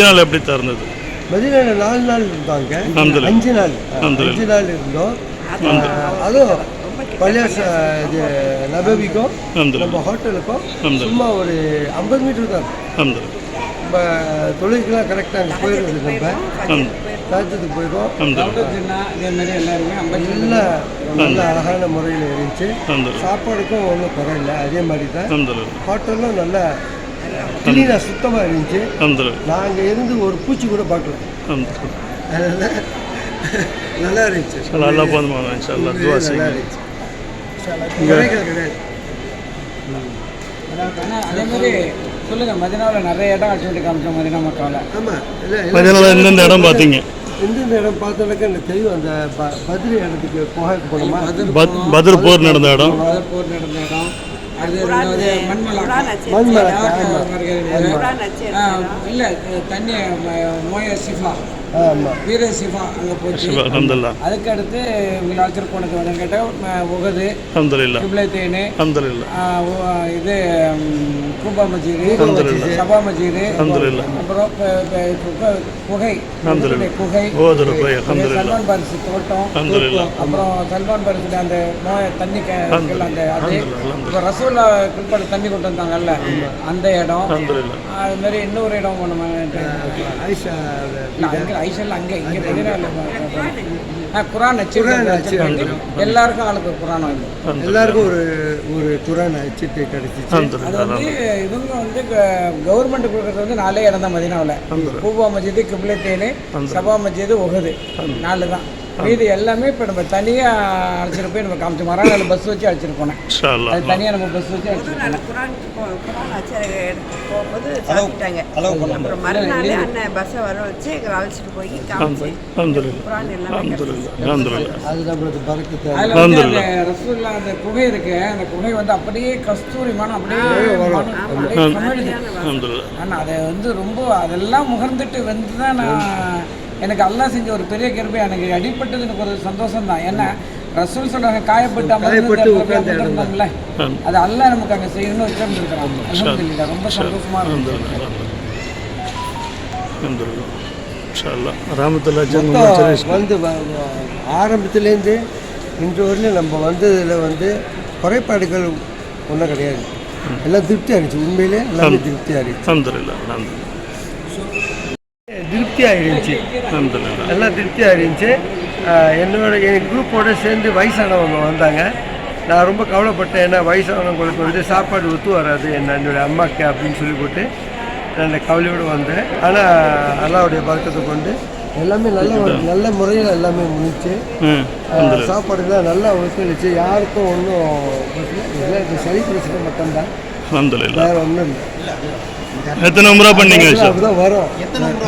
மதினால எப்படி திறந்தது மதினால நாலு நாள் இருந்தாங்க. அஞ்சு நாள். அஞ்சு நாள் இருந்தோம் அதுவும் பழைய இது நபவிக்கும். நம்ம ஹோட்டலுக்கும். சும்மா ஒரு ஐம்பது மீட்டர் தான். நம்ம தொழிலுக்கெல்லாம் கரெக்டாக அங்கே போயிடுறது நம்ம. தாஜத்துக்கு போயிருக்கோம் நல்ல நல்ல அழகான முறையில் இருந்துச்சு. சாப்பாடுக்கும் ஒன்றும் குறையில்லை அதே மாதிரி தான். ஹோட்டலும் நல்லா க்ளீனாக சுத்தமாக இருந்துச்சு. அங்கே இருந்து ஒரு பூச்சி கூட பார்க்கல. அதனால நல்லா இருந்துச்சு. நல்லா இருந்துச்சு. குறைகள் கிடையாது. ஆனால் அதே மாதிரி சொல்லுங்க மதினாவில் நிறைய இடம் அடிச்சுட்டு காமிச்சோம் மதினா மக்காவில் ஆமாம் மதினால எந்தெந்த இடம் பார்த்தீங்க? எந்தெந்த இடம் பார்த்தோன்னாக்கா எனக்கு தெரியும் அந்த பத்ரி இடத்துக்கு புகாக்கு போனோமா பத் பத்ர் போர் நடந்த இடம். போர் நடந்த இடம். இல்லை தண்ணி மோய சிஃபா. வீர சிஃபா அங்கே போச்சு. சிவா அல்ஹம்துலில்லாஹ். அதுக்கு அடுத்து இவங்களை அழைச்சிட்டு போனது வந்து கேட்டால் உகது இது கூபா மஜீது அல்ஹம்துலில்லாஹ். சபா மஜீது அல்ஹம்துலில்லாஹ். அப்புறம் குகை. அல்ஹம்துலில்லாஹ். குகை. சல்மான் பாரிசு தோட்டம் அல்ஹம்துலில்லாஹ். அப்புறம் சல்மான் பாரிசுல அந்த நோய் தண்ணி அந்த அது. இப்போ ரசூல்லா குறிப்பாடு தண்ணி கொண்டு வந்தாங்கல்ல? அந்த இடம். அது மாதிரி இன்னொரு இடம் ஆயிஷா அங்கே ஐஷல் அங்கே இங்கே குரான் வச்சு குரான் அச்சு எல்லாருக்கும் ஆளுக்கு குரான் வாங்கி எல்லாருக்கும் ஒரு ஒரு குரான் அச்சிட்டு கிடைச்சிச்சு. அது. வந்து இவங்க வந்து கவர்மெண்ட் கொடுக்கறது வந்து நாலே இடம் தான் மதினாவில். பூபா மஸ்ஜிது கிப்லத்தேனு சபா மஸ்ஜிது உகது நாலு தான். மீதி எல்லாமே இப்போ நம்ம தனியாக அழைச்சிட்டு போய் நம்ம காமிச்சு மறுநாள் பஸ் வச்சு அழைச்சிட்டு போனேன். இன்ஷா அல்லாஹ். அது தனியாக நம்ம பஸ் வச்சு ரசூல்லா அந்த குகை இருக்கு. அந்த குகை வந்து அப்படியே கஸ்தூரி மனம் அப்படியே. ஆனால் அதை வந்து ரொம்ப அதெல்லாம் முகர்ந்துட்டு வந்து தான் நான் எனக்கு அல்லாஹ் செஞ்ச ஒரு பெரிய கிருபை எனக்கு அடிப்பட்டது எனக்கு ஒரு சந்தோஷம் தான் ஏன்னா ரசூல் சொல்றாங்க காயப்பட்டு காயப்பட்டு அமர்ந்து உட்கார்ந்த இடம் இருந்தோம்ல அது அல்லாஹ் நமக்கு அங்கே செய்யணும்னு வச்சிருந்துருக்கிறான். அல்ஹம்துலில்லாஹ் ரொம்ப சந்தோஷமா இருக்கு. அல்ஹம்துலில்லாஹ். அல்ஹம்துலில்லாஹ். இன்ஷா அல்லாஹ். ரஹமத்துல்லாஹ் ஜன் மொத்தம் சரீஷ். வந்து ஆரம்பத்துலேருந்து இன்று வரையிலும் நம்ம வந்ததில் வந்து குறைபாடுகள் ஒன்றும் கிடையாது. எல்லாம் திருப்தியாக இருந்துச்சு உண்மையிலே எல்லாமே திருப்தியாக இருந்துச்சு. திருப்தியாக இருந்துச்சு. எல்லாம் திருப்தியாக இருந்துச்சு என்னோட என் குரூப்போட சேர்ந்து வயசானவங்க வந்தாங்க. நான் ரொம்ப கவலைப்பட்டேன் ஏன்னா வயசானவங்களுக்கு வந்து சாப்பாடு ஒத்து வராது என்ன என்னுடைய அம்மாக்கு அப்படின்னு சொல்லி போட்டு நான் அந்த கவலையோடு வந்தேன். ஆனால் அல்லாவுடைய பழக்கத்தை கொண்டு எல்லாமே நல்ல நல்ல முறையில் எல்லாமே முடிச்சு. சாப்பாடுலாம் நல்லா ஒத்துழைச்சு யாருக்கும் ஒன்றும் இந்த சளி பிரச்சனை மட்டும்தான். அல்ஹம்துலில்லாஹ். வேறு ஒன்றும் இல்லை எத்தனை உம்ரா பண்ணீங்க சார் அப்படிதான் வரும்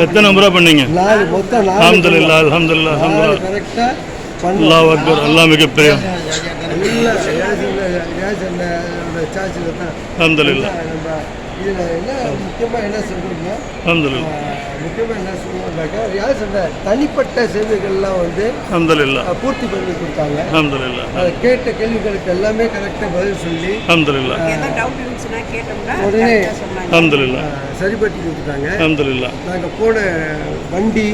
எத்தனை உம்ரா பண்ணீங்க நாலு மொத்தம் நாலு கரெக்டாக அல்லாஹ் அக்பர் அல்லாஹ் மிகப்பெரிய சார்ஜில் தான் அல்ஹம்துலில்லாஹ் நம்ம இதில் என்ன முக்கியமாக என்ன அல்ஹம்துலில்லாஹ். முக்கியமாக என்ன சொல்லுவோம்னாக்கா யார் சொன்ன தனிப்பட்ட சேவைகள்லாம் வந்து பூர்த்தி பண்ணி கொடுத்தாங்க. அதை கேட்ட கேள்விகளுக்கு எல்லாமே கரெக்டாக பதில் சொல்லி உடனே சரிபடுத்தி அல்ஹம்துலில்லாஹ். நாங்கள் போன வண்டி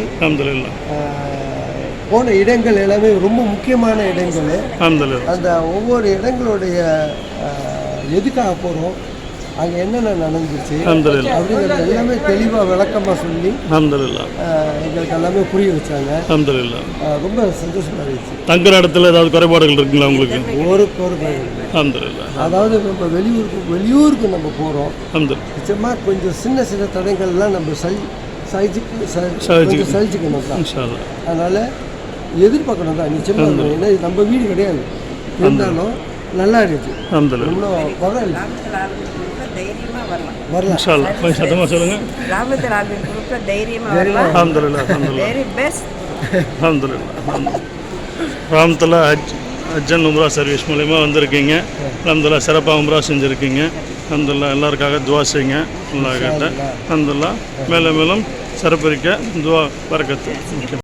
போன இடங்கள் எல்லாமே ரொம்ப முக்கியமான இடங்கள். அந்த ஒவ்வொரு இடங்களுடைய எதுக்காக போகிறோம் அங்கே என்னென்ன நடந்துச்சு? அப்படிங்கிறது எல்லாமே தெளிவாக விளக்கமாக சொல்லி எங்களுக்கு எல்லாமே புரிய வச்சாங்க. ரொம்ப சந்தோஷமாக இருந்துச்சு. தங்குற இடத்துல ஏதாவது குறைபாடுகள் இருக்குங்களா உங்களுக்கு? ஒரு குறைபாடு இல்லை. அதாவது நம்ம வெளியூருக்கு வெளியூருக்கு நம்ம போகிறோம் நிச்சயமாக கொஞ்சம் சின்ன சின்ன தடங்கள்லாம் நம்ம சரி சகிச்சுக்கு ச- சகிச்சுக்கணும். தான். அதனால் எதிர்பார்க்கணும் தான். நிச்சயமாக. ஏன்னா இது நம்ம வீடு கிடையாது. இருந்தாலும் நல்லா பரவாயில்ல ராமத்தில் ஆல்வின் குரூப்பில் தைரியமாக வரலாம். வரலாம். இன்ஷா அல்லாஹ் கொஞ்சம் சத்தமாக சொல்லுங்கள் ராமத்தில் ஆல்வின் குரூப்பில் தைரியமாக வரலாம். அல்ஹம்துலில்லாஹ் அல்ஹம்துலில்லாஹ். வெரி பெஸ்ட் அல்ஹம்துலில்லாஹ் ராமத்தில் ஹஜ் ஹஜ்ஜன் உம்ரா சர்வீஸ் மூலயமா வந்திருக்கீங்க. அல்ஹம்துலில்லாஹ் சிறப்பாக உம்ரா செஞ்சுருக்கீங்க. அல்ஹம்துலில்லாஹ் எல்லாருக்காக துவா செய்யுங்க. அல்லாஹ் கிட்ட. அல்ஹம்துலில்லாஹ். மேலும் மேலும் சிறப்பிருக்க துவா பறக்கத்து